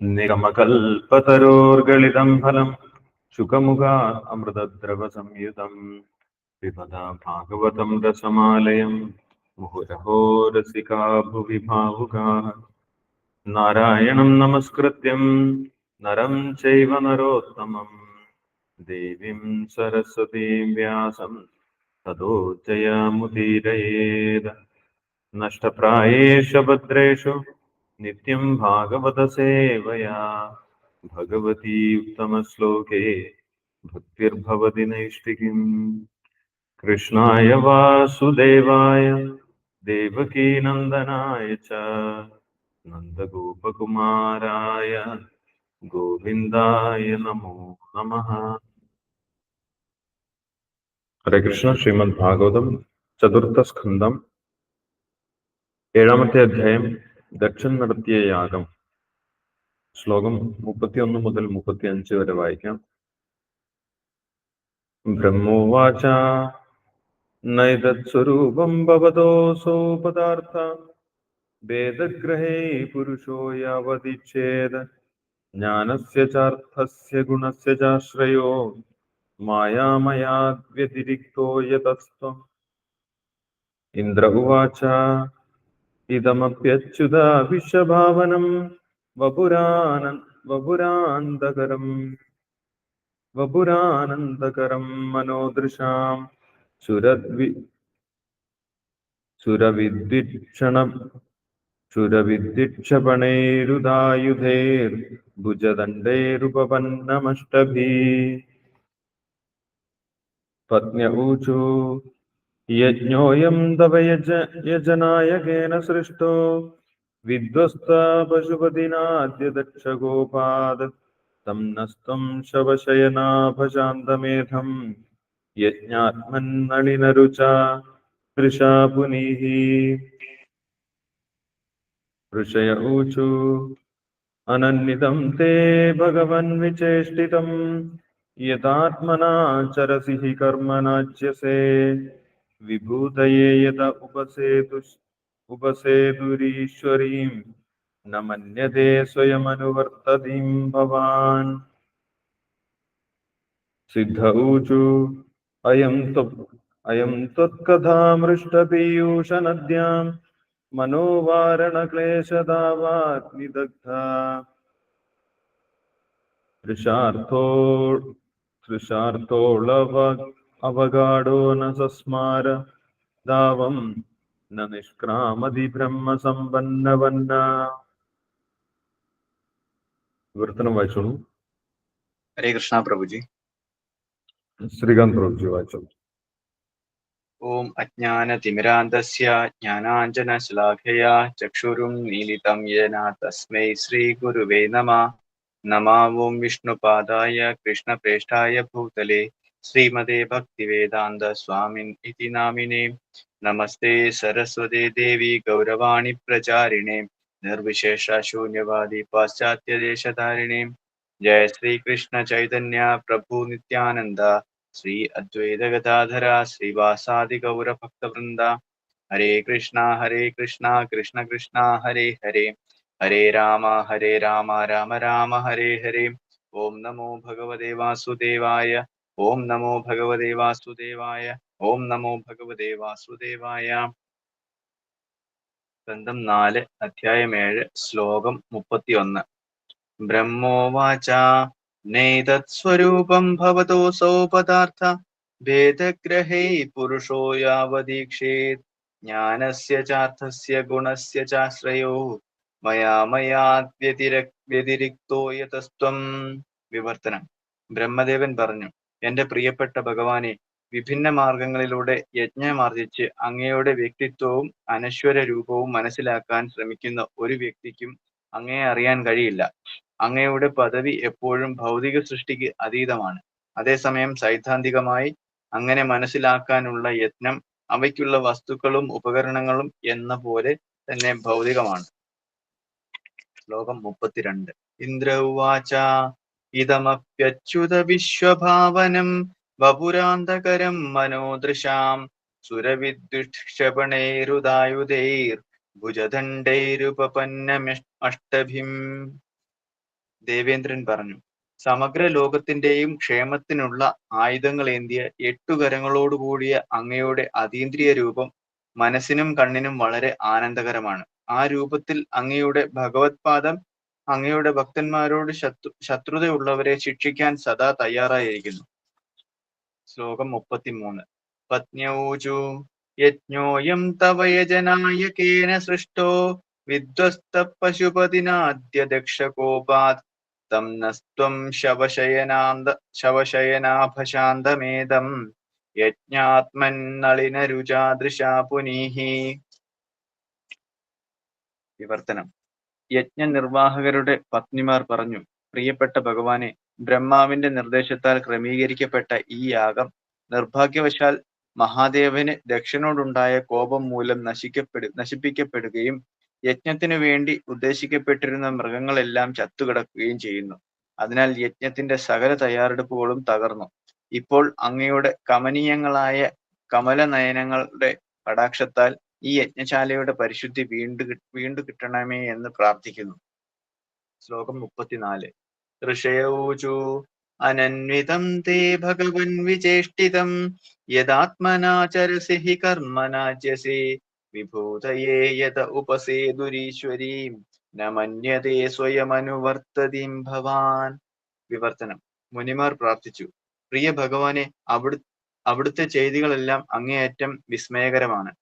നിഗമകൽപ്പതരോർഗളിതം ഫലം ശുഖമുഖാ അമൃതദ്രവ സംയുതം വിമത ഭാഗവതം രസമാലയം മുഹുരഹോരസികാ ഭുവി ഭാവുകാ നാരായണം നമസ്കൃത്യം നരം ചൈവ നരോത്തമം ദേവീം സരസ്വതീം വ്യാസം തതോ നഷ്ടപ്രായേഷ ഭദ്രേഷു नित्यं भागवतसेवया। भगवती उत्तमश्लोके भक्तिर्भवति नैष्टिकीम् कृष्णाय वासुदेवाय देवकीनन्दनाय च, नन्दगोपकुमाराय, गोविन्दाय नमो नमः। हरे कृष्ण, श्रीमद्भागवतं चतुर्थस्कन्दम् एणामते अध्यायम् ദക്ഷൻ നടത്തിയ യാഗം. ശ്ലോകം മുപ്പത്തിയൊന്ന് മുതൽ മുപ്പത്തിയഞ്ച് വരെ വായിക്കാം. ബ്രഹ്മോവാച നൈതത്സ്വരൂപം ഭവതോസോ പദാർത്ഥ വേദഗ്രഹേ പുരുഷോ യാവതിച്ഛേദ ജ്ഞാനസ്യ ചാർത്ഥസ്യ ഗുണസ്യ ചാശ്രയോ മായാമയാദ്വ്യതിരിക്തോ യതസ്ത്വം ഇന്ദ്ര ഉവാച ഇതമപ്യച്യുത വിശ്വഭാവനം വപുരാന വപുരാന്തകരം വപുരാനന്ദകരം മനോദൃശാം ചുരദ്വി സുരവിദ്വിക്ഷണ സുരവിദ്വിക്ഷപണേരുദായുധേർ ഭുജദണ്ഡേരുപപന്നമഷ്ടഭീ. പത്ന്യ ഊചു യജ്ഞോയം തവ യജ യജനായകേന സൃഷ്ടോ വിധ്വസ്ത പശുപതിനാദ്യ ദക്ഷഗോപാദ് തം നസ്ത്വം ശവശയനാഭശാന്തമേധം യജ്ഞാത്മന്നളിനരുച വൃഷാ പുനീः ഋഷയ ഊചു അനന്വിതം തേ ഭഗവൻ വിചേഷ്ടിതം യഥാത്മനാ ചരസി ഹി കർമ്മനാജ്യസേ വിഭൂതയേ യഥ ഉപസേതു ഉപസേതുരീശ്വരീം ന മന്യതേ സ്വയമനുവർത്തതീം ഭവാൻ. സിദ്ധ ഊചു അയം അയം ത്വത്കഥാമൃഷ്ടപീയൂഷനദ്യാം മനോവാരണക്ലേശദാവാഗ്നിദഗ്ധ തൃഷാർത്ഥോ തൃഷാർത്ഥോളവ അവഗാഢോ ന സസ്മാര ദാവം ന നിഷ്ക്രാമതി ബ്രഹ്മസമ്പന്നവന്ന വിവർത്തനം വായിച്ചോളൂ. ഹരേ കൃഷ്ണ പ്രഭുജി. ശ്രീകാന്ത് പ്രഭുജി വായിച്ചോളൂ. ഓം അജ്ഞാന തിമിരാന്തസ്യ ജ്ഞാനാഞ്ജന ശ്ലാഘയ ചക്ഷുരും നീലിതം യേന തസ്മൈ ശ്രീഗുരുവേ നമ. നമാ ഓം വിഷ്ണുപാദായ കൃഷ്ണപ്രേഷ്ഠായ ഭൂതലേ. ശ്രീമതേ ഭക്തിവേദാന്ത സ്വാമിൻ ഇതി നാമിനെ നമസ്തേ സരസ്വതേ ദേവി ഗൗരവാണി പ്രചാരിണേ നിർവിശേഷ ശൂന്യവാദി പാശ്ചാത്യദേശധാരിണേ ജയ ശ്രീകൃഷ്ണ ചൈതന്യ പ്രഭു നിത്യാനന്ദ ശ്രീ അദ്വൈത ഗദാധര ശ്രീവാസാദി ഗൗര ഭക്തവൃന്ദ ഹരേ കൃഷ്ണ ഹരേ കൃഷ്ണ കൃഷ്ണ കൃഷ്ണ ഹരേ ഹരേ ഹരേ രാമ ഹരേ രാമ രാമ രാമ ഹരേ ഹരേ ഓം നമോ ഭഗവതേ വാസുദേവായ ഓം നമോ ഭഗവതേ വാസുദേവായ. ഗ്രന്ഥം നാല് അധ്യായം ഏഴ് ശ്ലോകം മുപ്പത്തിയൊന്ന്. ബ്രഹ്മോവാച നൈതത്സ്വരൂപം ഭവതോസോ പദാർത്ഥ ഭേദഗ്രഹേ പുരുഷോ യാവദീക്ഷേത് ജ്ഞാനസ്യ ചാർത്ഥസ്യ ഗുണസ്യ ചാശ്രയോ മയാ വ്യതിരിക്തോ യതസ്ത്വം. വിവർത്തനം. ബ്രഹ്മദേവൻ പറഞ്ഞു എന്റെ പ്രിയപ്പെട്ട ഭഗവാനെ വിഭിന്ന മാർഗങ്ങളിലൂടെ യജ്ഞമാർജിച്ച് അങ്ങയുടെ വ്യക്തിത്വവും അനശ്വര രൂപവും മനസ്സിലാക്കാൻ ശ്രമിക്കുന്ന ഒരു വ്യക്തിക്കും അങ്ങയെ അറിയാൻ കഴിയില്ല. അങ്ങയുടെ പദവി എപ്പോഴും ഭൗതിക സൃഷ്ടിക്ക് അതീതമാണ്. അതേസമയം സൈദ്ധാന്തികമായി അങ്ങനെ മനസ്സിലാക്കാനുള്ള യത്നം അവയ്ക്കുള്ള വസ്തുക്കളും ഉപകരണങ്ങളും എന്ന പോലെ തന്നെ ഭൗതികമാണ്. ശ്ലോകം മുപ്പത്തിരണ്ട്. ഇന്ദ്ര ഉവാച ഇതമപ്യച്യുത വിശ്വഭാവനം വപുരാന്തകരം മനോദൃശാം. സുരവിദ്യുക്ഷപണേരുദായുധൈർ ഭുജദണ്ഡൈരുപപന്നമഷ്ടഭിം ദേവേന്ദ്രൻ പറഞ്ഞു സമഗ്ര ലോകത്തിന്റെയും ക്ഷേമത്തിനുള്ള ആയുധങ്ങൾ ഏന്തിയ എട്ടു കരങ്ങളോടുകൂടിയ അങ്ങയുടെ അതീന്ദ്രിയ രൂപം മനസ്സിനും കണ്ണിനും വളരെ ആനന്ദകരമാണ്. ആ രൂപത്തിൽ അങ്ങയുടെ ഭഗവത്പാദം അങ്ങയുടെ ഭക്തന്മാരോട് ശത്രു ശത്രുതയുള്ളവരെ ശിക്ഷിക്കാൻ സദാ തയ്യാറായിരിക്കുന്നു. ശ്ലോകം മുപ്പത്തിമൂന്ന്. പത്നൂജു യജ്ഞോയം തവയജനായകേന യജനായകേന സൃഷ്ടോ വിധ്വസ്ത പശുപതിനാദ്യ ദക്ഷകോപാത് തം നസ്ത്വം ശവശയനാന്ത ശവശയനാഭശാന്തമേതം ശവശയനാഭശാന്തമേദം യജ്ഞാത്മന്നളിനരുചാദൃശാ പുനീഹി വിവർത്തനം. യജ്ഞ നിർവാഹകരുടെ പത്നിമാർ പറഞ്ഞു പ്രിയപ്പെട്ട ഭഗവാനെ ബ്രഹ്മാവിന്റെ നിർദ്ദേശത്താൽ ക്രമീകരിക്കപ്പെട്ട ഈ യാഗം നിർഭാഗ്യവശാൽ മഹാദേവന് ദക്ഷനോടുണ്ടായ കോപം മൂലം നശിക്കപ്പെടു നശിപ്പിക്കപ്പെടുകയും യജ്ഞത്തിനു വേണ്ടി ഉദ്ദേശിക്കപ്പെട്ടിരുന്ന മൃഗങ്ങളെല്ലാം ചത്തുകിടക്കുകയും ചെയ്യുന്നു. അതിനാൽ യജ്ഞത്തിന്റെ സകല തയ്യാറെടുപ്പുകളും തകർന്നു. ഇപ്പോൾ അങ്ങയുടെ കമനീയങ്ങളായ കമലനയനങ്ങളുടെ കടാക്ഷത്താൽ ഈ യജ്ഞശാലയുടെ പരിശുദ്ധി വീണ്ടു വീണ്ടു കിട്ടണമേ എന്ന് പ്രാർത്ഥിക്കുന്നു. ശ്ലോകം മുപ്പത്തിനാല്. ഋഷയോചു അനന്വിതം തേ ഭഗവൻ വിചേഷ്ടിതം യഥാത്മനാചരസി ഹി കർമ്മനാജ്യസി വിഭൂതയേ യത ഉപസേതുരീശ്വരീം ന മന്യതേ ഭവാൻ. വിവർത്തനം. മുനിമാർ പ്രാർത്ഥിച്ചു. പ്രിയ ഭഗവാനെ അവിടു അവിടുത്തെ ചെയ്തികളെല്ലാം അങ്ങേയറ്റം വിസ്മയകരമാണ്.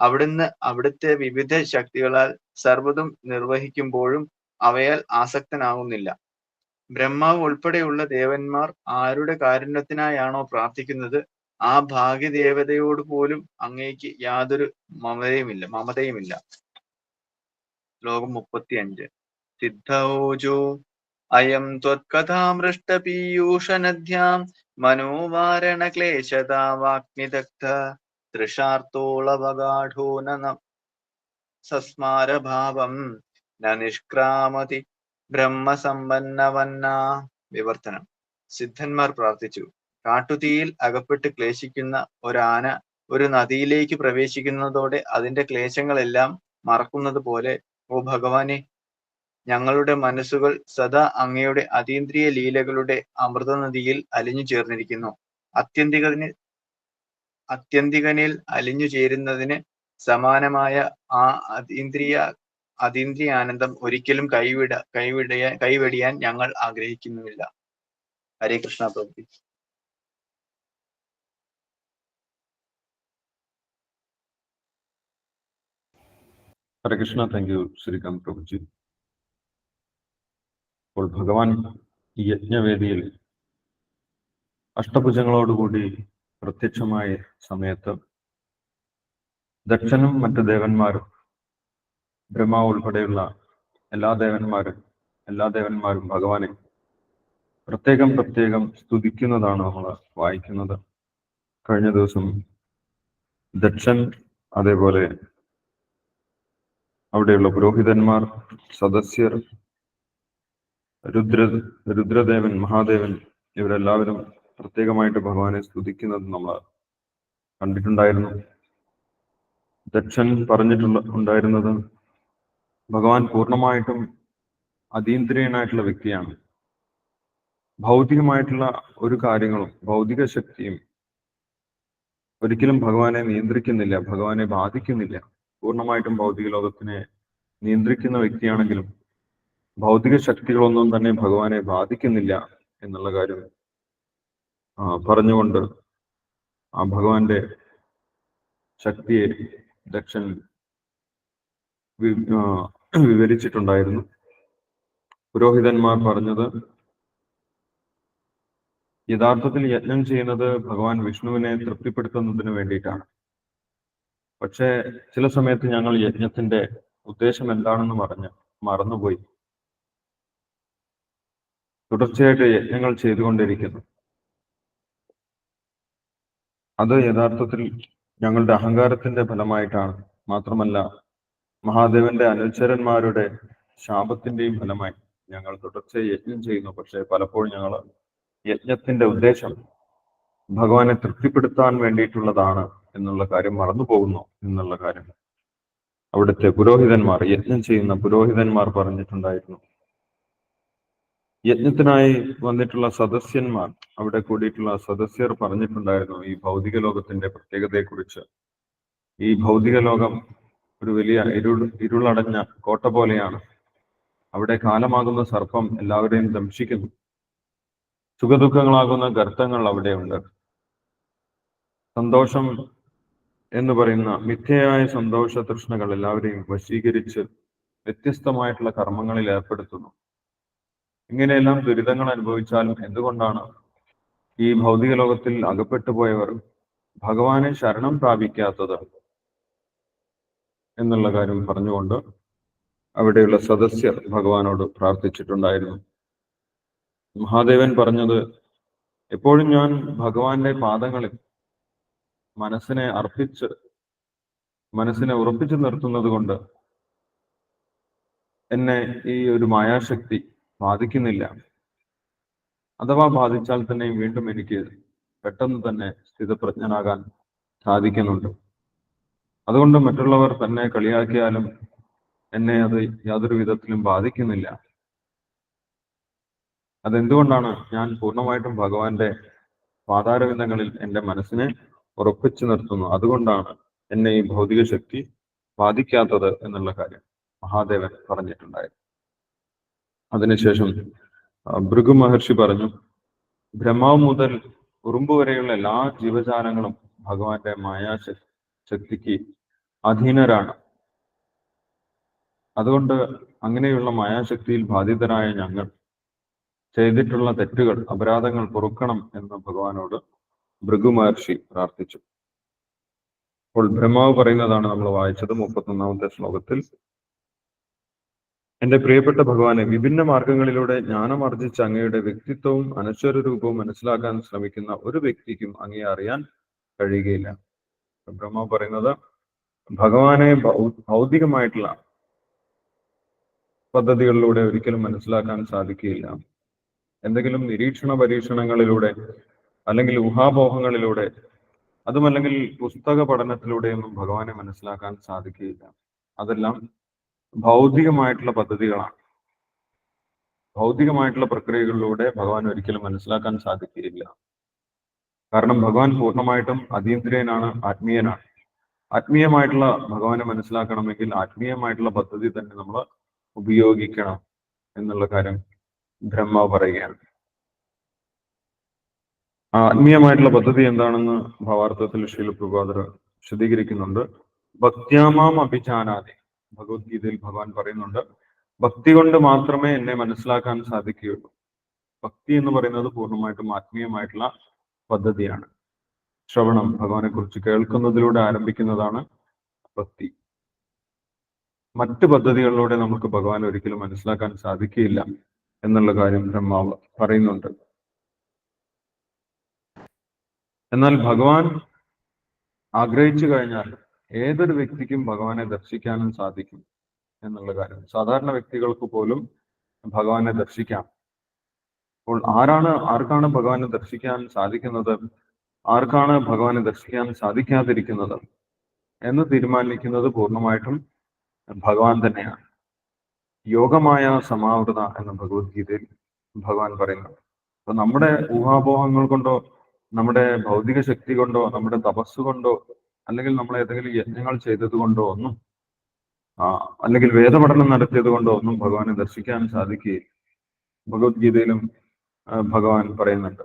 അവിടുന്ന് അവിടുത്തെ വിവിധ ശക്തികളാൽ സർവതും നിർവഹിക്കുമ്പോഴും അവയാൽ ആസക്തനാകുന്നില്ല ബ്രഹ്മാവ് ഉൾപ്പെടെയുള്ള ദേവന്മാർ ആരുടെ കാരുണ്യത്തിനായാണോ പ്രാർത്ഥിക്കുന്നത് ആ ഭാഗ്യദേവതയോട് പോലും അങ്ങേക്ക് യാതൊരു മമതയുമില്ല മമതയുമില്ല. ശ്ലോകം മുപ്പത്തിയഞ്ച്. സിദ്ധോജോ അയം ത്വത്കഥാമൃഷ്ടപീയൂഷനധ്യാം മനോവാരണ ക്ലേശതാ വാഗ്നിദഗ്ധ തൃഷാർത്തോളവഗാഠോ ന സസ്മാരഭാവം ന നിഷ്ക്രാമതി ബ്രഹ്മസമ്പന്നവന്ന വിവർത്തനം. സിദ്ധന്മാർ പ്രാർത്ഥിച്ചു. കാട്ടുതീയിൽ അകപ്പെട്ട് ക്ലേശിക്കുന്ന ഒരാന ഒരു നദിയിലേക്ക് പ്രവേശിക്കുന്നതോടെ അതിന്റെ ക്ലേശങ്ങളെല്ലാം മറക്കുന്നത് പോലെ ഓ ഭഗവാനെ ഞങ്ങളുടെ മനസ്സുകൾ സദാ അങ്ങയുടെ അതീന്ദ്രിയ ലീലകളുടെ അമൃതനദിയിൽ അലിഞ്ഞു ചേർന്നിരിക്കുന്നു. അത്യന്തികന് അത്യന്തികനിൽ അലിഞ്ഞു ചേരുന്നതിന് സമാനമായ ആ അതീന്ദ്രിയ അതീന്ദ്രിയ ആനന്ദം ഒരിക്കലും കൈവിട കൈവിടിയ കൈവെടിയാൻ ഞങ്ങൾ ആഗ്രഹിക്കുന്നുമില്ല. ഹരേ കൃഷ്ണ പ്രഭു. Hare Krishna thank you Srikanth Prabhuji. അപ്പോൾ ഭഗവാൻ ഈ യജ്ഞവേദിയിൽ അഷ്ടഭുജങ്ങളോടുകൂടി പ്രത്യക്ഷമായ സമയത്ത് ദക്ഷനും മറ്റു ദേവന്മാരും ബ്രഹ്മാവ് ഉൾപ്പെടെയുള്ള എല്ലാ ദേവന്മാരും എല്ലാ ദേവന്മാരും ഭഗവാനെ പ്രത്യേകം പ്രത്യേകം സ്തുതിക്കുന്നതാണ് നമ്മൾ വായിക്കുന്നത്. കഴിഞ്ഞ ദിവസം ദക്ഷൻ അതേപോലെ അവിടെയുള്ള പുരോഹിതന്മാർ സദസ്യർ രുദ്ര രുദ്രദേവൻ മഹാദേവൻ ഇവരെല്ലാവരും പ്രത്യേകമായിട്ട് ഭഗവാനെ സ്തുതിക്കുന്നത് നമ്മൾ കണ്ടിട്ടുണ്ടായിരുന്നു. ദക്ഷൻ പറഞ്ഞിട്ടുള്ള ഉണ്ടായിരുന്നത് ഭഗവാൻ പൂർണമായിട്ടും അതീന്ദ്രിയനായിട്ടുള്ള വ്യക്തിയാണ്. ഭൗതികമായിട്ടുള്ള ഒരു കാര്യങ്ങളും ഭൗതിക ശക്തിയും ഒരിക്കലും ഭഗവാനെ നിയന്ത്രിക്കുന്നില്ല ഭഗവാനെ ബാധിക്കുന്നില്ല. പൂർണമായിട്ടും ഭൗതിക ലോകത്തിനെ നിയന്ത്രിക്കുന്ന വ്യക്തിയാണെങ്കിലും ഭൗതിക ശക്തികളൊന്നും തന്നെ ഭഗവാനെ ബാധിക്കുന്നില്ല എന്നുള്ള കാര്യം പറഞ്ഞുകൊണ്ട് ആ ഭഗവാന്റെ ശക്തിയെ ദക്ഷൻ വിവരിച്ചിട്ടുണ്ടായിരുന്നു. പുരോഹിതന്മാർ പറഞ്ഞത് യഥാർത്ഥത്തിൽ യജ്ഞം ചെയ്യുന്നത് ഭഗവാൻ വിഷ്ണുവിനെ തൃപ്തിപ്പെടുത്തുന്നതിന് വേണ്ടിയിട്ടാണ്. പക്ഷേ ചില സമയത്ത് ഞങ്ങൾ യജ്ഞത്തിന്റെ ഉദ്ദേശം എന്താണെന്ന് പറഞ്ഞ് മറന്നുപോയി. തുടർച്ചയായിട്ട് യജ്ഞങ്ങൾ ചെയ്തുകൊണ്ടിരിക്കുന്നു. അത് യഥാർത്ഥത്തിൽ ഞങ്ങളുടെ അഹങ്കാരത്തിന്റെ ഫലമായിട്ടാണ്. മാത്രമല്ല മഹാദേവന്റെ അനുചരന്മാരുടെ ശാപത്തിന്റെയും ഫലമായി ഞങ്ങൾ തുടർച്ചയായി യജ്ഞം ചെയ്യുന്നു. പക്ഷേ പലപ്പോഴും ഞങ്ങൾ യജ്ഞത്തിന്റെ ഉദ്ദേശം ഭഗവാനെ തൃപ്തിപ്പെടുത്താൻ വേണ്ടിയിട്ടുള്ളതാണ് എന്നുള്ള കാര്യം മറന്നു പോകുന്നു എന്നുള്ള കാര്യം. അവിടുത്തെ പുരോഹിതന്മാർ യജ്ഞം ചെയ്യുന്ന പുരോഹിതന്മാർ പറഞ്ഞിട്ടുണ്ടായിരുന്നു. യജ്ഞത്തിനായി വന്നിട്ടുള്ള സദസ്യന്മാർ അവിടെ കൂടിയിട്ടുള്ള സദസ്യർ പറഞ്ഞിട്ടുണ്ടായിരുന്നു ഈ ഭൗതിക ലോകത്തിന്റെ പ്രത്യേകതയെക്കുറിച്ച്. ഈ ഭൗതിക ലോകം ഒരു വലിയ ഇരുൾ ഇരുളടഞ്ഞ കോട്ട പോലെയാണ്. അവിടെ കാലമാകുന്ന സർപ്പം എല്ലാവരെയും ദംശിക്കുന്നു. സുഖദുഃഖങ്ങളാകുന്ന ഗർത്തങ്ങൾ അവിടെയുണ്ട്. സന്തോഷം എന്ന് പറയുന്ന മിഥ്യയായ സന്തോഷ തൃഷ്ണകൾ എല്ലാവരെയും വശീകരിച്ച് വ്യത്യസ്തമായിട്ടുള്ള കർമ്മങ്ങളിൽ ഏർപ്പെടുത്തുന്നു. ഇങ്ങനെയെല്ലാം ദുരിതങ്ങൾ അനുഭവിച്ചാലും എന്തുകൊണ്ടാണ് ഈ ഭൗതിക ലോകത്തിൽ അകപ്പെട്ടു പോയവർ ഭഗവാനെ ശരണം പ്രാപിക്കാത്തത് എന്നുള്ള കാര്യം പറഞ്ഞുകൊണ്ട് അവിടെയുള്ള സദസ്യർ ഭഗവാനോട് പ്രാർത്ഥിച്ചിട്ടുണ്ടായിരുന്നു. മഹാദേവൻ പറഞ്ഞത് എപ്പോഴും ഞാൻ ഭഗവാന്റെ പാദങ്ങളിൽ മനസ്സിനെ അർപ്പിച്ച് മനസ്സിനെ ഉറപ്പിച്ചു നിർത്തുന്നത് കൊണ്ട് എന്നെ ഈ ഒരു മായാശക്തി ബാധിക്കുന്നില്ല. അഥവാ ബാധിച്ചാൽ തന്നെ വീണ്ടും എനിക്ക് പെട്ടെന്ന് തന്നെ സ്ഥിതപ്രജ്ഞനാകാൻ സാധിക്കുന്നുണ്ട്. അതുകൊണ്ട് മറ്റുള്ളവർ തന്നെ കളിയാക്കിയാലും എന്നെ അത് യാതൊരു വിധത്തിലും ബാധിക്കുന്നില്ല. അതെന്തുകൊണ്ടാണ് ഞാൻ പൂർണമായിട്ടും ഭഗവാന്റെ പാതാരവിന്ദങ്ങളിൽ എന്റെ മനസ്സിനെ ഉറപ്പിച്ചു നിർത്തുന്നു അതുകൊണ്ടാണ് എന്നെ ഈ ഭൗതിക ശക്തി ബാധിക്കാത്തത് എന്നുള്ള കാര്യം മഹാദേവൻ പറഞ്ഞിട്ടുണ്ടായിരുന്നു അതിനുശേഷം ഭൃഗു മഹർഷി പറഞ്ഞു ബ്രഹ്മാവ് മുതൽ ഉറുമ്പ് വരെയുള്ള എല്ലാ ജീവജാലങ്ങളും ഭഗവാന്റെ മായാശ ശക്തിക്ക് അധീനരാണ്. അതുകൊണ്ട് അങ്ങനെയുള്ള മായാശക്തിയിൽ ബാധിതരായ ഞങ്ങൾ ചെയ്തിട്ടുള്ള തെറ്റുകൾ അപരാധങ്ങൾ പൊറുക്കണം എന്ന് ഭഗവാനോട് ഭൃഗു മഹർഷി പ്രാർത്ഥിച്ചു. അപ്പോൾ ബ്രഹ്മാവ് പറയുന്നതാണ് നമ്മൾ വായിച്ചത് മുപ്പത്തൊന്നാമത്തെ ശ്ലോകത്തിൽ. എന്റെ പ്രിയപ്പെട്ട ഭഗവാനെ വിഭിന്ന മാർഗങ്ങളിലൂടെ ജ്ഞാനം ആർജിച്ച അങ്ങയുടെ വ്യക്തിത്വവും അനശ്വര രൂപവും മനസ്സിലാക്കാൻ ശ്രമിക്കുന്ന ഒരു വ്യക്തിക്കും അങ്ങയെ അറിയാൻ കഴിയുകയില്ല. ബ്രഹ്മ പറയുന്നത് ഭഗവാനെ ഭൗതികമായിട്ടുള്ള പദ്ധതികളിലൂടെ ഒരിക്കലും മനസ്സിലാക്കാൻ സാധിക്കുകയില്ല. എന്തെങ്കിലും നിരീക്ഷണ പരീക്ഷണങ്ങളിലൂടെ അല്ലെങ്കിൽ ഊഹാപോഹങ്ങളിലൂടെ അതുമല്ലെങ്കിൽ പുസ്തക പഠനത്തിലൂടെയൊന്നും ഭഗവാനെ മനസ്സിലാക്കാൻ സാധിക്കുകയില്ല. അതെല്ലാം ഭൗതികമായിട്ടുള്ള പദ്ധതികളാണ്. ഭൗതികമായിട്ടുള്ള പ്രക്രിയകളിലൂടെ ഭഗവാൻ ഒരിക്കലും മനസ്സിലാക്കാൻ സാധിക്കുകയില്ല. കാരണം ഭഗവാൻ പൂർണമായിട്ടും അതീന്ദ്രിയനാണ് ആത്മീയനാണ്. ആത്മീയമായിട്ടുള്ള ഭഗവാനെ മനസ്സിലാക്കണമെങ്കിൽ ആത്മീയമായിട്ടുള്ള പദ്ധതി തന്നെ നമ്മൾ ഉപയോഗിക്കണം എന്നുള്ള കാര്യം ബ്രഹ്മ പറയുകയാണ്. ആത്മീയമായിട്ടുള്ള പദ്ധതി എന്താണെന്ന് ഭാവാർത്ഥത്തിൽ ശീലപ്രഭാതർ വിശദീകരിക്കുന്നുണ്ട്. ഭക്യാമാം അഭിജാനാതി. ഭഗവത്ഗീതയിൽ ഭഗവാൻ പറയുന്നുണ്ട് ഭക്തി കൊണ്ട് മാത്രമേ എന്നെ മനസ്സിലാക്കാൻ സാധിക്കുകയുള്ളൂ. ഭക്തി എന്ന് പറയുന്നത് പൂർണമായിട്ടും ആത്മീയമായിട്ടുള്ള പദ്ധതിയാണ്. ശ്രവണം ഭഗവാനെ കുറിച്ച് കേൾക്കുന്നതിലൂടെ ആരംഭിക്കുന്നതാണ് ഭക്തി. മറ്റ് പദ്ധതികളിലൂടെ നമുക്ക് ഭഗവാൻ ഒരിക്കലും മനസ്സിലാക്കാൻ സാധിക്കില്ല എന്നുള്ള കാര്യം ബ്രഹ്മാവ് പറയുന്നുണ്ട്. എന്നാൽ ഭഗവാൻ ആഗ്രഹിച്ചു കഴിഞ്ഞാൽ ഏതൊരു വ്യക്തിക്കും ഭഗവാനെ ദർശിക്കാനും സാധിക്കും എന്നുള്ള കാര്യം. സാധാരണ വ്യക്തികൾക്ക് പോലും ഭഗവാനെ ദർശിക്കാം. അപ്പോൾ ആരാണ് ആർക്കാണ് ഭഗവാനെ ദർശിക്കാൻ സാധിക്കുന്നത്? ആർക്കാണ് ഭഗവാനെ ദർശിക്കാൻ സാധിക്കാതിരിക്കുന്നത്? എന്ന് തീരുമാനിക്കുന്നത് പൂർണമായിട്ടും ഭഗവാൻ തന്നെയാണ്. യോഗമായ സമാവൃത എന്ന ഭഗവത്ഗീതയിൽ ഭഗവാൻ പറയുന്നു. അപ്പൊ നമ്മുടെ ഊഹാപോഹങ്ങൾ കൊണ്ടോ നമ്മുടെ ഭൗതിക ശക്തി കൊണ്ടോ നമ്മുടെ തപസ് കൊണ്ടോ അല്ലെങ്കിൽ നമ്മൾ ഏതെങ്കിലും യജ്ഞങ്ങൾ ചെയ്തത് കൊണ്ടോ ഒന്നും അല്ലെങ്കിൽ വേദപഠനം നടത്തിയത് കൊണ്ടോ ഒന്നും ഭഗവാനെ ദർശിക്കാൻ സാധിക്കുകയില്ല. ഭഗവത്ഗീതയിലും ഭഗവാൻ പറയുന്നുണ്ട്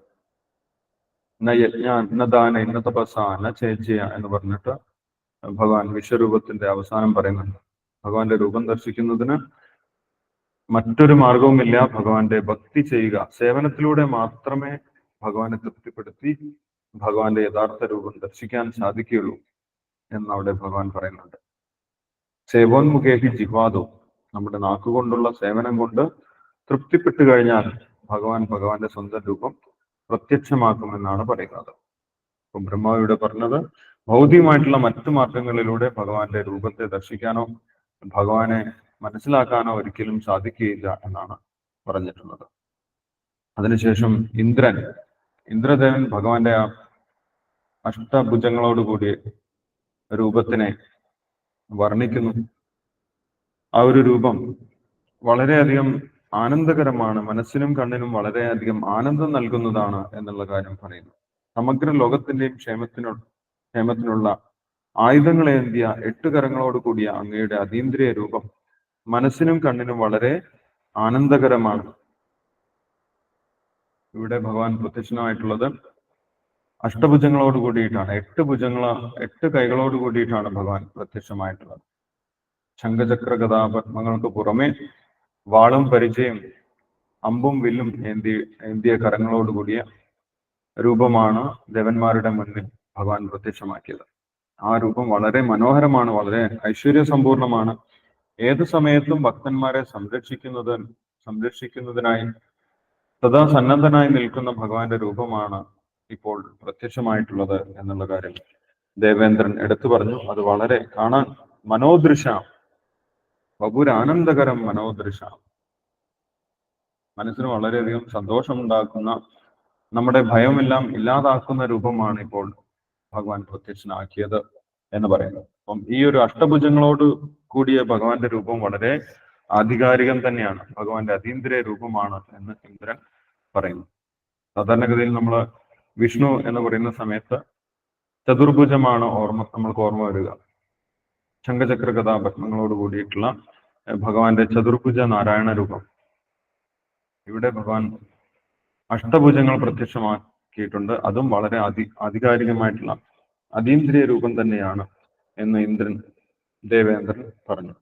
ന യജ്ഞ ന ദാന ഇന്ന തപസ ന ചേച്ചിയ എന്ന് പറഞ്ഞിട്ട് ഭഗവാൻ വിശ്വരൂപത്തിന്റെ അവസാനം പറയുന്നുണ്ട്. ഭഗവാന്റെ രൂപം ദർശിക്കുന്നതിന് മറ്റൊരു മാർഗവുമില്ല ഭഗവാന്റെ ഭക്തി ചെയ്യുക സേവനത്തിലൂടെ മാത്രമേ ഭഗവാനെ തൃപ്തിപ്പെടുത്തി ഭഗവാന്റെ യഥാർത്ഥ രൂപം ദർശിക്കാൻ സാധിക്കുകയുള്ളൂ. എന്ന് അവിടെ ഭഗവാൻ പറയുന്നുണ്ട്. സേവോന്മുഖേഹി ജിഹ്വാദോ. നമ്മുടെ നാക്കുകൊണ്ടുള്ള സേവനം കൊണ്ട് തൃപ്തിപ്പെട്ടു കഴിഞ്ഞാൽ ഭഗവാൻ ഭഗവാന്റെ സ്വന്തം രൂപം പ്രത്യക്ഷമാക്കുമെന്നാണ് പറയുന്നത്. അപ്പൊ ബ്രഹ്മാവ് ഇവിടെ പറഞ്ഞത് ഭൗതികമായിട്ടുള്ള മറ്റു മാർഗങ്ങളിലൂടെ ഭഗവാന്റെ രൂപത്തെ ദർശിക്കാനോ ഭഗവാനെ മനസ്സിലാക്കാനോ ഒരിക്കലും സാധിക്കുകയില്ല എന്നാണ് പറഞ്ഞിട്ടുള്ളത്. അതിനുശേഷം ഇന്ദ്രൻ. ഇന്ദ്രദേവൻ ഭഗവാന്റെ ആ അഷ്ടഭുജങ്ങളോടുകൂടി രൂപത്തിനെ വർണിക്കുന്നു. ആ ഒരു രൂപം വളരെയധികം ആനന്ദകരമാണ്. മനസ്സിനും കണ്ണിനും വളരെയധികം ആനന്ദം നൽകുന്നതാണ് എന്നുള്ള കാര്യം പറയുന്നു. സമഗ്ര ലോകത്തിന്റെയും ക്ഷേമത്തിനു ക്ഷേമത്തിനുള്ള ആയുധങ്ങളേന്തിയ എട്ട് കരങ്ങളോട് കൂടിയ അങ്ങയുടെ അതീന്ദ്രിയ രൂപം മനസ്സിനും കണ്ണിനും വളരെ ആനന്ദകരമാണ്. ഇവിടെ ഭഗവാൻ പ്രത്യക്ഷനായിട്ടുള്ളത് അഷ്ടഭുജങ്ങളോട് കൂടിയിട്ടാണ്. എട്ട് ഭുജങ്ങള എട്ട് കൈകളോട് കൂടിയിട്ടാണ് ഭഗവാൻ പ്രത്യക്ഷമായിട്ടുള്ളത്. ശംഖചക്ര കഥാപത്മങ്ങൾക്ക് പുറമെ വാളും പരിചയം അമ്പും വില്ലും ഏന്തി ഏന്തിയ കരങ്ങളോട് കൂടിയ രൂപമാണ് ദേവന്മാരുടെ മുന്നിൽ ഭഗവാൻ പ്രത്യക്ഷമാക്കിയത്. ആ രൂപം വളരെ മനോഹരമാണ് വളരെ ഐശ്വര്യ സമ്പൂർണമാണ് ഏത് സമയത്തും ഭക്തന്മാരെ സംരക്ഷിക്കുന്നത് സംരക്ഷിക്കുന്നതിനായി സദാ സന്നദ്ധനായി നിൽക്കുന്ന ഭഗവാന്റെ രൂപമാണ് ഇപ്പോൾ പ്രത്യക്ഷമായിട്ടുള്ളത് എന്നുള്ള കാര്യം ദേവേന്ദ്രൻ എടുത്തു പറഞ്ഞു. അത് വളരെ കാണാൻ മനോദൃശ. ബഹുരാനന്ദകരം മനോദൃശ. മനസ്സിന് വളരെയധികം സന്തോഷമുണ്ടാക്കുന്ന നമ്മുടെ ഭയമെല്ലാം ഇല്ലാതാക്കുന്ന രൂപമാണ് ഇപ്പോൾ ഭഗവാൻ പ്രത്യക്ഷനാക്കിയത് എന്ന് പറയുന്നത്. അപ്പം ഈ ഒരു അഷ്ടഭുജങ്ങളോട് കൂടിയ ഭഗവാന്റെ രൂപം വളരെ ആധികാരികം തന്നെയാണ്. ഭഗവാന്റെ അതീന്ദ്രിയ രൂപമാണ് എന്ന് ഇന്ദ്രൻ പറയുന്നു. സാധാരണഗതിയിൽ നമ്മൾ വിഷ്ണു എന്ന് പറയുന്ന സമയത്ത് ചതുർഭുജമാണ് ഓർമ്മ നമ്മൾക്ക് ഓർമ്മ വരിക. ശംഖചക്ര കഥാപത്മങ്ങളോട് കൂടിയിട്ടുള്ള ഭഗവാന്റെ ചതുർഭുജ നാരായണ രൂപം. ഇവിടെ ഭഗവാൻ അഷ്ടഭുജങ്ങൾ പ്രത്യക്ഷമാക്കിയിട്ടുണ്ട്. അതും വളരെ അധി ആധികാരികമായിട്ടുള്ള അതീന്ദ്രിയ രൂപം തന്നെയാണ് എന്ന് ഇന്ദ്രൻ ദേവേന്ദ്രൻ പറഞ്ഞു.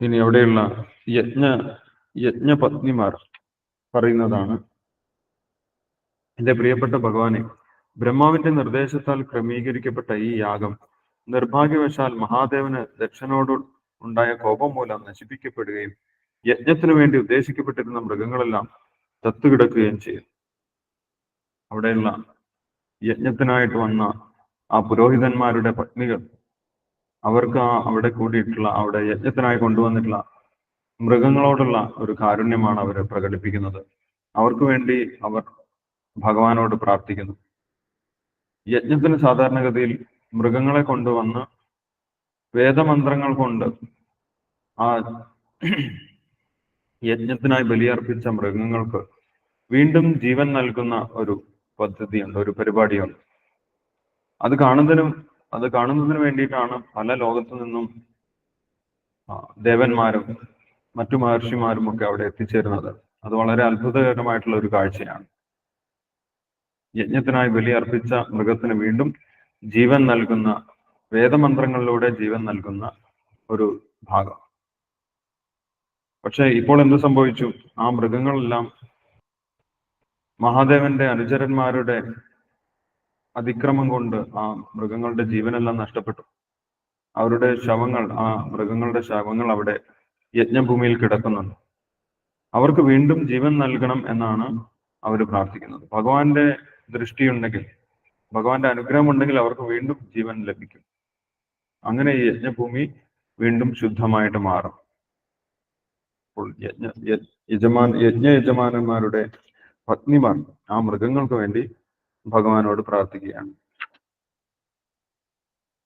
ഇനി അവിടെയുള്ള യജ്ഞ യജ്ഞപത്നിമാർ പറയുന്നതാണ്. എന്റെ പ്രിയപ്പെട്ട ഭഗവാനെ ബ്രഹ്മാവിന്റെ നിർദ്ദേശത്താൽ ക്രമീകരിക്കപ്പെട്ട ഈ യാഗം നിർഭാഗ്യവശാൽ മഹാദേവന് ദക്ഷനോട് ഉണ്ടായ കോപം മൂലം നശിപ്പിക്കപ്പെടുകയും യജ്ഞത്തിനു വേണ്ടി ഉദ്ദേശിക്കപ്പെട്ടിരുന്ന മൃഗങ്ങളെല്ലാം ചത്തുകിടക്കുകയും ചെയ്യും അവിടെയുള്ള യജ്ഞത്തിനായിട്ട് വന്ന ആ പുരോഹിതന്മാരുടെ പത്നികൾ അവർക്ക് ആ അവിടെ കൂടിയിട്ടുള്ള അവിടെ യജ്ഞത്തിനായി കൊണ്ടുവന്നിട്ടുള്ള മൃഗങ്ങളോടുള്ള ഒരു കാരുണ്യമാണ് അവർ പ്രകടിപ്പിക്കുന്നത്. അവർക്ക് വേണ്ടി അവർ ഭഗവാനോട് പ്രാർത്ഥിക്കുന്നു. യജ്ഞത്തിന് സാധാരണഗതിയിൽ മൃഗങ്ങളെ കൊണ്ടുവന്ന് വേദമന്ത്രങ്ങൾ കൊണ്ട് ആ യജ്ഞത്തിനായി ബലിയർപ്പിച്ച മൃഗങ്ങൾക്ക് വീണ്ടും ജീവൻ നൽകുന്ന ഒരു പദ്ധതിയുണ്ട് ഒരു പരിപാടിയുണ്ട്. അത് കാണുന്നതിനും അത് കാണുന്നതിന് വേണ്ടിയിട്ടാണ് പല ലോകത്തു നിന്നും ദേവന്മാരും മറ്റു മഹർഷിമാരും ഒക്കെ അവിടെ എത്തിച്ചേരുന്നത്. അത് വളരെ അത്ഭുതകരമായിട്ടുള്ള ഒരു കാഴ്ചയാണ്. യജ്ഞത്തിനായി ബലിയർപ്പിച്ച മൃഗത്തിന് വീണ്ടും ജീവൻ നൽകുന്ന വേദമന്ത്രങ്ങളിലൂടെ ജീവൻ നൽകുന്ന ഒരു ഭാഗം. പക്ഷെ ഇപ്പോൾ എന്ത് സംഭവിച്ചു? ആ മൃഗങ്ങളെല്ലാം മഹാദേവന്റെ അനുചരന്മാരുടെ അതിക്രമം കൊണ്ട് ആ മൃഗങ്ങളുടെ ജീവനെല്ലാം നഷ്ടപ്പെട്ടു. അവരുടെ ശവങ്ങൾ ആ മൃഗങ്ങളുടെ ശവങ്ങൾ അവിടെ യജ്ഞഭൂമിയിൽ കിടക്കുന്നുണ്ട്. അവർക്ക് വീണ്ടും ജീവൻ നൽകണം എന്നാണ് അവർ പ്രാർത്ഥിക്കുന്നത്. ഭഗവാന്റെ ദൃഷ്ടിയുണ്ടെങ്കിൽ ഭഗവാന്റെ അനുഗ്രഹം ഉണ്ടെങ്കിൽ അവർക്ക് വീണ്ടും ജീവൻ ലഭിക്കും. അങ്ങനെ ഈ യജ്ഞഭൂമി വീണ്ടും ശുദ്ധമായിട്ട് മാറും. അപ്പോൾ യജ്ഞ യജമാൻ യജ്ഞ യജമാനന്മാരുടെ പത്നിമാർ ആ മൃഗങ്ങൾക്ക് വേണ്ടി ഭഗവാനോട് പ്രാർത്ഥിക്കുകയാണ്.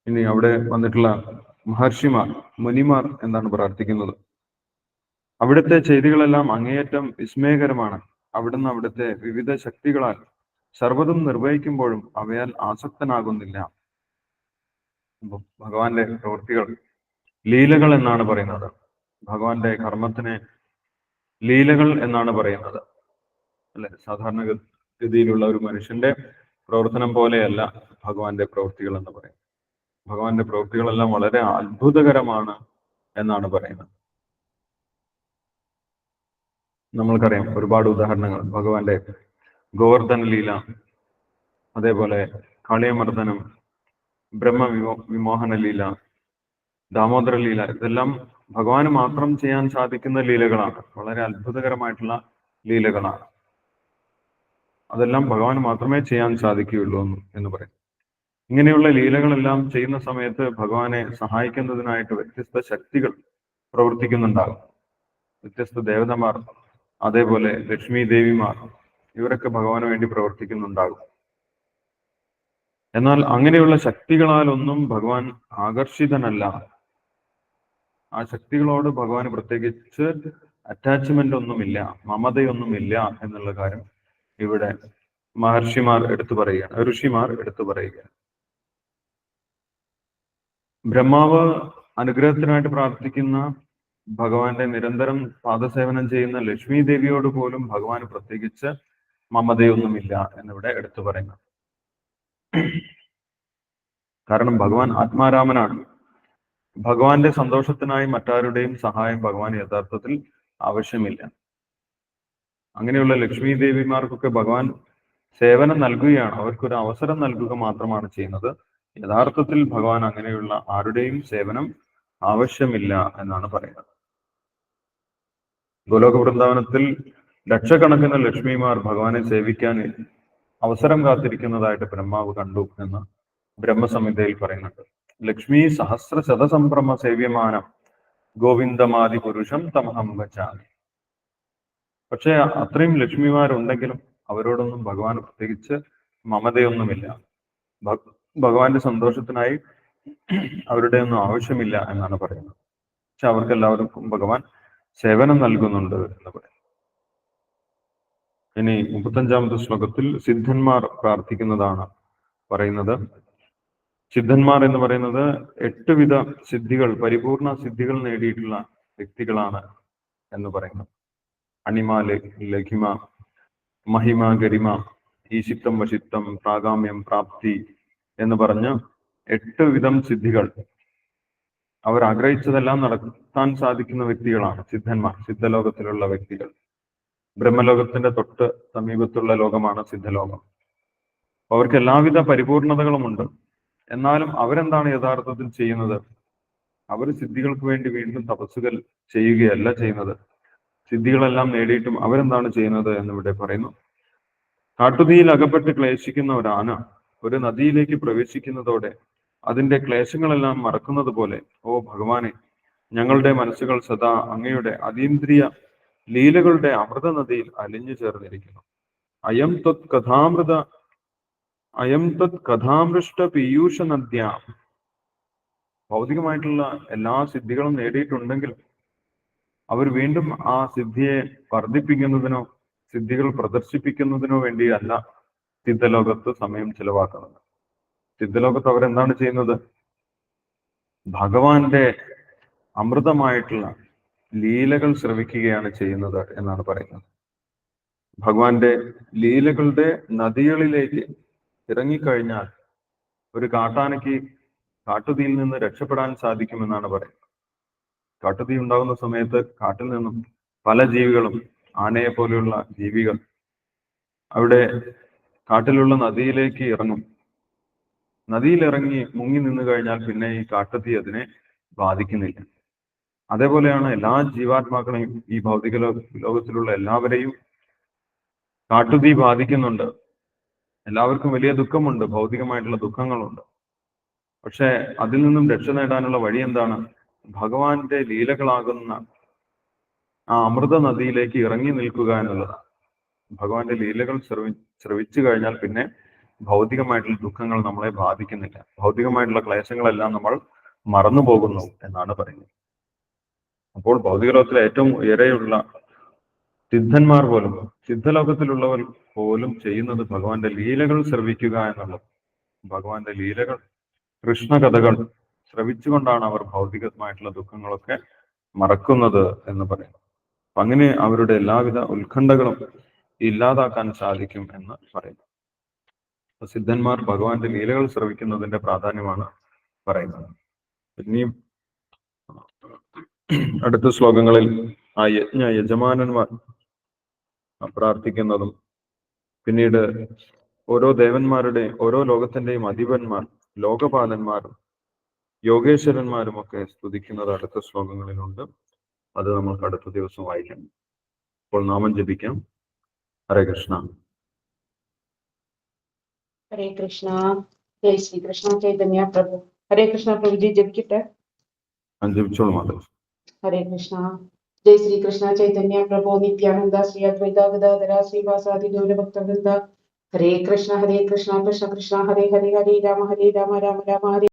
ഇനി അവിടെ വന്നിട്ടുള്ള മഹർഷിമാർ മുനിമാർ എന്താണ് പ്രാർത്ഥിക്കുന്നത്? അവിടുത്തെ ചെയ്തികളെല്ലാം അങ്ങേയറ്റം വിസ്മയകരമാണ്. അവിടുന്ന് അവിടുത്തെ വിവിധ ശക്തികളാൽ സർവതും നിർവഹിക്കുമ്പോഴും അവയാൽ ആസക്തനാകുന്നില്ല. ഭഗവാന്റെ പ്രവൃത്തികൾ ലീലകൾ എന്നാണ് പറയുന്നത്. ഭഗവാന്റെ കർമ്മത്തിനെ ലീലകൾ എന്നാണ് പറയുന്നത്. അല്ലെ? സാധാരണ ഗതിയിലുള്ള ഒരു മനുഷ്യന്റെ പ്രവർത്തനം പോലെയല്ല ഭഗവാന്റെ പ്രവൃത്തികൾ എന്ന് പറയും ഭഗവാന്റെ പ്രവൃത്തികളെല്ലാം വളരെ അത്ഭുതകരമാണ് എന്നാണ് പറയുന്നത്. നമ്മൾക്കറിയാം ഒരുപാട് ഉദാഹരണങ്ങൾ. ഭഗവാന്റെ ഗോവർദ്ധന ലീല അതേപോലെ കാളിയമർദ്ദനം ബ്രഹ്മ വിമോ വിമോഹന ലീല ദാമോദര ലീല ഇതെല്ലാം ഭഗവാന് മാത്രം ചെയ്യാൻ സാധിക്കുന്ന ലീലകളാണ്. വളരെ അത്ഭുതകരമായിട്ടുള്ള ലീലകളാണ്. അതെല്ലാം ഭഗവാന് മാത്രമേ ചെയ്യാൻ സാധിക്കുകയുള്ളൂ എന്ന് എന്ന് പറയും. ഇങ്ങനെയുള്ള ലീലകളെല്ലാം ചെയ്യുന്ന സമയത്ത് ഭഗവാനെ സഹായിക്കുന്നതിനായിട്ട് വ്യത്യസ്ത ശക്തികൾ പ്രവർത്തിക്കുന്നുണ്ടാകും. വ്യത്യസ്ത ദേവതമാർ അതേപോലെ ലക്ഷ്മി ദേവിമാർ ഇവരൊക്കെ ഭഗവാന് വേണ്ടി പ്രവർത്തിക്കുന്നുണ്ടാകും. എന്നാൽ അങ്ങനെയുള്ള ശക്തികളാലൊന്നും ഭഗവാൻ ആകർഷിതനല്ല. ആ ശക്തികളോട് ഭഗവാന് പ്രത്യേകിച്ച് അറ്റാച്ച്മെന്റ് ഒന്നുമില്ല മമതയൊന്നുമില്ല എന്നുള്ള കാര്യം ഇവിടെ മഹർഷിമാർ എടുത്തു പറയുകയാണ് ഋഷിമാർ എടുത്തു പറയുകയാണ്. ബ്രഹ്മാവ് അനുഗ്രഹത്തിനായിട്ട് പ്രാർത്ഥിക്കുന്ന ഭഗവാന്റെ നിരന്തരം പാദസേവനം ചെയ്യുന്ന ലക്ഷ്മി ദേവിയോട് പോലും ഭഗവാന് പ്രത്യേകിച്ച് മമതയൊന്നുമില്ല എന്നിവിടെ എടുത്തു പറയുന്നു. കാരണം ഭഗവാൻ ആത്മാരാമനാണ്. ഭഗവാന്റെ സന്തോഷത്തിനായി മറ്റാരുടെയും സഹായം ഭഗവാൻ യഥാർത്ഥത്തിൽ ആവശ്യമില്ല. അങ്ങനെയുള്ള ലക്ഷ്മി ദേവിമാർക്കൊക്കെ ഭഗവാൻ സേവനം നൽകുകയാണ്. അവർക്കൊരു അവസരം നൽകുക മാത്രമാണ് ചെയ്യുന്നത്. യഥാർത്ഥത്തിൽ ഭഗവാൻ അങ്ങനെയുള്ള ആരുടെയും സേവനം ആവശ്യമില്ല എന്നാണ് പറയുന്നത്. ഗോലോക വൃന്ദാവനത്തിൽ ലക്ഷക്കണക്കിന് ലക്ഷ്മിമാർ ഭഗവാനെ സേവിക്കാൻ അവസരം കാത്തിരിക്കുന്നതായിട്ട് ബ്രഹ്മാവ് കണ്ടു എന്ന് ബ്രഹ്മസംഹിതയിൽ പറയുന്നുണ്ട്. ലക്ഷ്മി സഹസ്ര ശതസംഭ്രമ സേവ്യമാനം ഗോവിന്ദമാദി പുരുഷം തമഹം വച്ചാമി പക്ഷെ അത്രയും ലക്ഷ്മിമാരുണ്ടെങ്കിലും അവരോടൊന്നും ഭഗവാൻ പ്രത്യേകിച്ച് മമതയൊന്നുമില്ല. ഭഗവാന്റെ സന്തോഷത്തിനായി അവരുടെ ഒന്നും ആവശ്യമില്ല എന്നാണ് പറയുന്നത്. പക്ഷെ അവർക്കെല്ലാവർക്കും ഭഗവാൻ സേവനം നൽകുന്നുണ്ട് എന്ന് പറയും ഇനി മുപ്പത്തഞ്ചാമത്തെ ശ്ലോകത്തിൽ സിദ്ധന്മാർ പ്രാർത്ഥിക്കുന്നതാണ് പറയുന്നത്. സിദ്ധന്മാർ എന്ന് പറയുന്നത് എട്ട് വിധ സിദ്ധികൾ പരിപൂർണ സിദ്ധികൾ നേടിയിട്ടുള്ള വ്യക്തികളാണ് എന്ന് പറയുന്നു. അണിമ ലഘിമ മഹിമ ഗരിമ ഈശിത്വം വശിത്വം പ്രാഗാമ്യം പ്രാപ്തി എന്ന് പറഞ്ഞ് എട്ട് വിധം സിദ്ധികൾ അവർ ആഗ്രഹിച്ചതെല്ലാം നടത്താൻ സാധിക്കുന്ന വ്യക്തികളാണ്. സിദ്ധന്മാർ സിദ്ധലോകത്തിലുള്ള വ്യക്തികൾ. ബ്രഹ്മലോകത്തിന്റെ തൊട്ട് സമീപത്തുള്ള ലോകമാണ് സിദ്ധലോകം. അവർക്ക് എല്ലാവിധ പരിപൂർണതകളുമുണ്ട്. എന്നാലും അവരെന്താണ് യഥാർത്ഥത്തിൽ ചെയ്യുന്നത്? അവർ സിദ്ധികൾക്ക് വേണ്ടി വീണ്ടും തപസ്സുകൾ ചെയ്യുകയല്ല ചെയ്യുന്നത്. സിദ്ധികളെല്ലാം നേടിയിട്ടും അവരെന്താണ് ചെയ്യുന്നത് എന്നിവിടെ പറയുന്നു. കാട്ടുതീയിൽ അകപ്പെട്ട് ക്ലേശിക്കുന്ന ഒരു ആന ഒരു നദിയിലേക്ക് പ്രവേശിക്കുന്നതോടെ അതിന്റെ ക്ലേശങ്ങളെല്ലാം മറക്കുന്നത് പോലെ ഓ ഭഗവാനെ ഞങ്ങളുടെ മനസ്സുകൾ സദാ അങ്ങയുടെ അതീന്ദ്രിയ ലീലകളുടെ അമൃത നദിയിൽ അലിഞ്ഞു ചേർന്നിരിക്കുന്നു. അയം ത്വത് കഥാമൃത അയം തത് കഥാമൃഷ്ട പീയൂഷ നദ്യ. ഭൗതികമായിട്ടുള്ള എല്ലാ സിദ്ധികളും നേടിയിട്ടുണ്ടെങ്കിലും അവർ വീണ്ടും ആ സിദ്ധിയെ വർദ്ധിപ്പിക്കുന്നതിനോ സിദ്ധികൾ പ്രദർശിപ്പിക്കുന്നതിനോ വേണ്ടിയല്ല സിദ്ധലോകത്ത് സമയം ചെലവാക്കുന്നത്. സിദ്ധലോകത്ത് അവരെന്താണ് ചെയ്യുന്നത്? ഭഗവാന്റെ അമൃതമായിട്ടുള്ള ലീലകൾ ശ്രവിക്കുകയാണ് ചെയ്യുന്നത് എന്നാണ് പറയുന്നത്. ഭഗവാന്റെ ലീലകളുടെ നദികളിലേക്ക് ഇറങ്ങിക്കഴിഞ്ഞാൽ ഒരു കാട്ടാനയ്ക്ക് കാട്ടുതീയിൽ നിന്ന് രക്ഷപ്പെടാൻ സാധിക്കുമെന്നാണ് പറയുന്നത്. കാട്ടുതീ ഉണ്ടാകുന്ന സമയത്ത് കാട്ടിൽ നിന്നും പല ജീവികളും ആനയെ പോലെയുള്ള ജീവികൾ അവിടെ കാട്ടിലുള്ള നദിയിലേക്ക് ഇറങ്ങും. നദിയിൽ ഇറങ്ങി മുങ്ങി നിന്ന് കഴിഞ്ഞാൽ പിന്നെ ഈ കാട്ടത്തി അതിനെ ബാധിക്കുന്നില്ല. അതേപോലെയാണ് എല്ലാ ജീവാത്മാക്കളെയും ഈ ഭൗതിക ലോകത്തിലുള്ള എല്ലാവരെയും കാട്ടുതീ ബാധിക്കുന്നുണ്ട്. എല്ലാവർക്കും വലിയ ദുഃഖമുണ്ട് ഭൗതികമായിട്ടുള്ള ദുഃഖങ്ങളുണ്ട്. പക്ഷെ അതിൽ നിന്നും രക്ഷ നേടാനുള്ള വഴി എന്താണ്? ഭഗവാന്റെ ലീലകളാകുന്ന ആ അമൃത നദിയിലേക്ക് ഇറങ്ങി നിൽക്കുക എന്നുള്ളതാണ്. ഭഗവാന്റെ ലീലകൾ ശ്രവി ശ്രവിച്ചു കഴിഞ്ഞാൽ പിന്നെ ഭൗതികമായിട്ടുള്ള ദുഃഖങ്ങൾ നമ്മളെ ബാധിക്കുന്നില്ല. ഭൗതികമായിട്ടുള്ള ക്ലേശങ്ങളെല്ലാം നമ്മൾ മറന്നു പോകുന്നു എന്നാണ് പറയുന്നത്. അപ്പോൾ ഭൗതിക ലോകത്തിലെ ഏറ്റവും ഉയരെയുള്ള സിദ്ധന്മാർ പോലും സിദ്ധലോകത്തിലുള്ളവർ പോലും ചെയ്യുന്നത് ഭഗവാന്റെ ലീലകൾ ശ്രവിക്കുക എന്നുള്ളത്. ഭഗവാന്റെ ലീലകൾ കൃഷ്ണകഥകൾ ശ്രവിച്ചുകൊണ്ടാണ് അവർ ഭൗതികമായിട്ടുള്ള ദുഃഖങ്ങളൊക്കെ മറക്കുന്നത് എന്ന് പറയുന്നു അങ്ങനെ അവരുടെ എല്ലാവിധ ഉത്കണ്ഠകളും ഇല്ലാതാക്കാൻ സാധിക്കും എന്ന് പറയുന്നു. സിദ്ധന്മാർ ഭഗവാന്റെ ലീലകൾ ശ്രവിക്കുന്നതിന്റെ പ്രാധാന്യമാണ് പറയുന്നത്. പിന്നെയും അടുത്ത ശ്ലോകങ്ങളിൽ ആ യജ്ഞ യജമാനന്മാർ പ്രാർത്ഥിക്കുന്നതും പിന്നീട് ഓരോ ദേവന്മാരുടെ ഓരോ ലോകത്തിന്റെയും അധിപന്മാർ ലോകപാലന്മാരും യോഗേശ്വരന്മാരും ഒക്കെ സ്തുതിക്കുന്നത് അടുത്ത ശ്ലോകങ്ങളിലുണ്ട്. അത് നമ്മൾക്ക് അടുത്ത ദിവസം വായിക്കാം. അപ്പോൾ നാമം ജപിക്കാം. ഹരേ കൃഷ്ണ. ഹരേ കൃഷ്ണ. ജയ് ശ്രീകൃഷ്ണ ചൈതന്യ പ്രഭു. ഹരേ കൃഷ്ണ പ്രഭുജി ജപിക്കട്ടെ. ഹരേ കൃഷ്ണ. ജയ് ശ്രീകൃഷ്ണ ചൈതന്യ പ്രഭു നിത്യാനന്ദ ശ്രീ അദ്വൈത ഗദാധര ശ്രീവാസാദി ഗൗരഭക്തവൃന്ദ. ഹരേ കൃഷ്ണ ഹരേ കൃഷ്ണ കൃഷ്ണ കൃഷ്ണ ഹരേ ഹരേ ഹരേ രാമ ഹരേ രാമ രാമ രാമ ഹരേ